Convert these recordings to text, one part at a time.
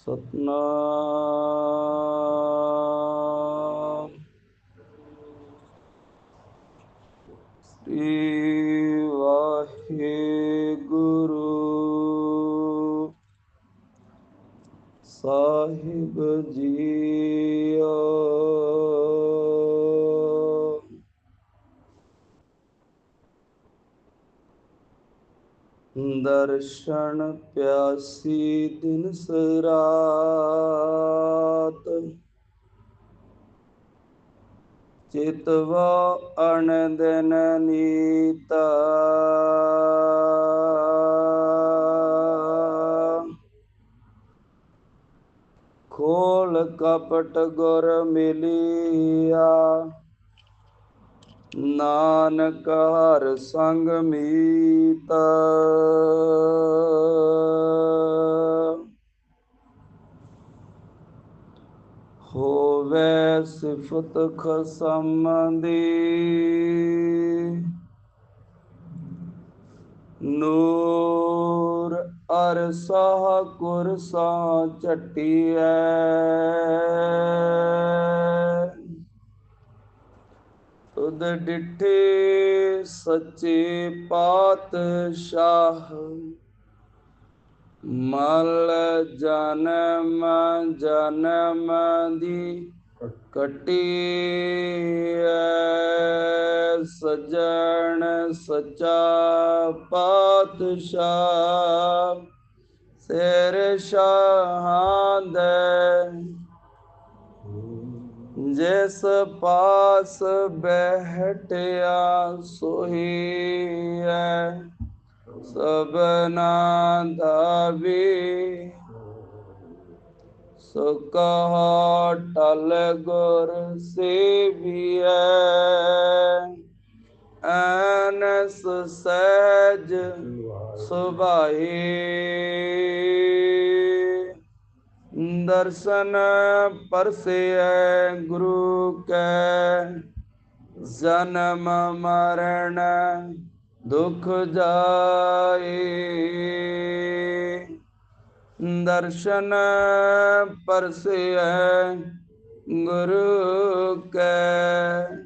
सतनाम। दर्शन प्यासी दिन सरात चितवा अनदन नीता। खोल कपट गुर मिलिया। ਨਾਨਕ ਹਰ ਸੰਗ ਮੀਤ। ਹੋਵੇ ਸਿਫਤ ਖਸਮ ਦੀ ਨੂਰ ਅਰਸਾ ਕੁਰਸਾ ਚਟਿਐ ਤੁਧ ਡਿਠੇ ਸੱਚੇ ਪਾਤਸ਼ਾਹ। ਮਲ ਜਨਮ ਜਨਮ ਦੀ ਕਟੀ ਸਜਣ ਸਚਾ ਪਾਤਸ਼ਾਹ। ਸਿਰ ਸ਼ਾਹਾਂ ਦੇ ਜਿਸ ਪਾਸ ਬਹਿਟਿਆ ਸੋਹੀ ਹੈ ਸਬਨਾ ਦਾ ਵੀ ਸੁਕਹ ਟਲ ਗੁਰ ਸੇਵੀਐ ਅਨਸ ਸਹਿਜ ਸੁਭਾਈ। दर्शन परसे गुरु के जन्म, मरण, दुख जाए। दर्शन परसे गुरु के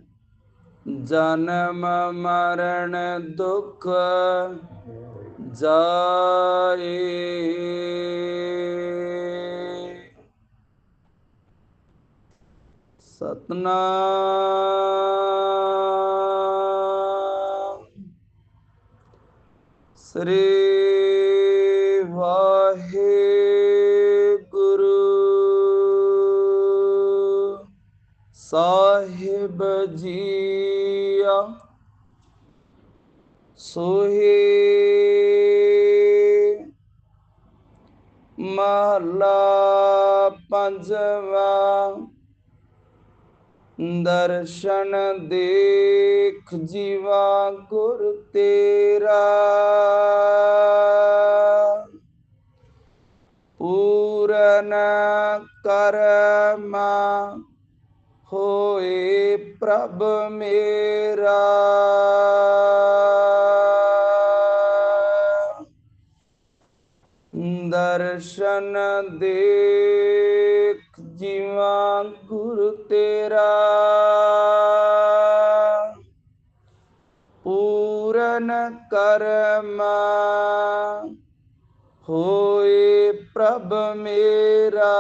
जन्म, मरण, दुख जाए। ਸਤਨਾਮ। ਸ੍ਰੀ ਵਾਹਿਗੁਰੂ। ਸਾਹਿਬ ਜੀਆ। ਸੋਹੀ ਮਹਲਾ ਪੰਜਵਾ। दर्शन देख जीवा गुर तेरा। पूरन करमा होए प्रभ मेरा। दर्शन देख तेरा पूरन कर्मा होए प्रभ मेरा।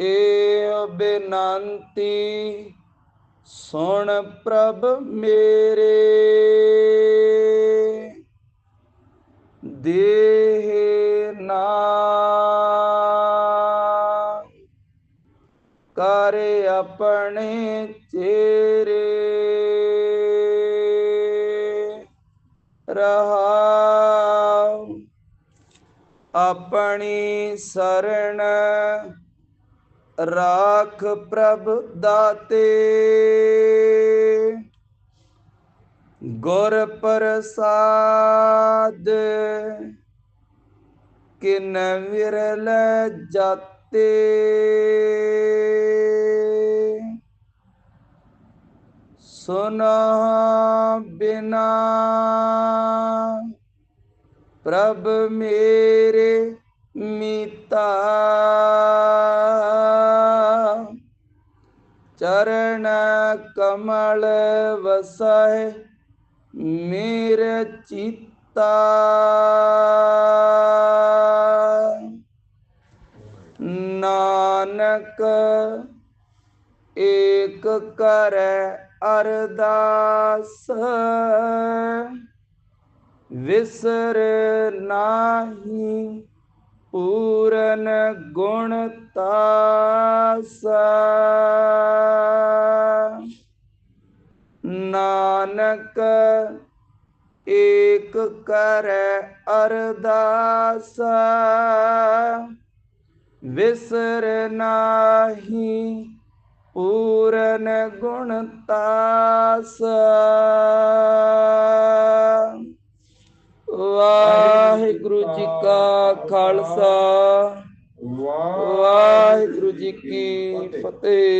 ए बेनती सुन प्रभ मेरे। दे अपने चेरे रहा अपनी शरण राख प्रभ दाते। गुर प्रसाद किन विरल जाते। सुन बिना। प्रभ मेरे मिता। चरण कमल वसह मेर चित्ता। नानक एक कर अरदास विसर नाही पूरन गुणतासा नानक एक कर अरदास। विसर नाही ਪੂਰਨ ਗੁਣ ਤਾਸ। ਵਾਹਿਗੁਰੂ ਜੀ ਕਾ ਖਾਲਸਾ। ਵਾਹਿਗੁਰੂ ਜੀ ਕੀ ਫਤਿਹ।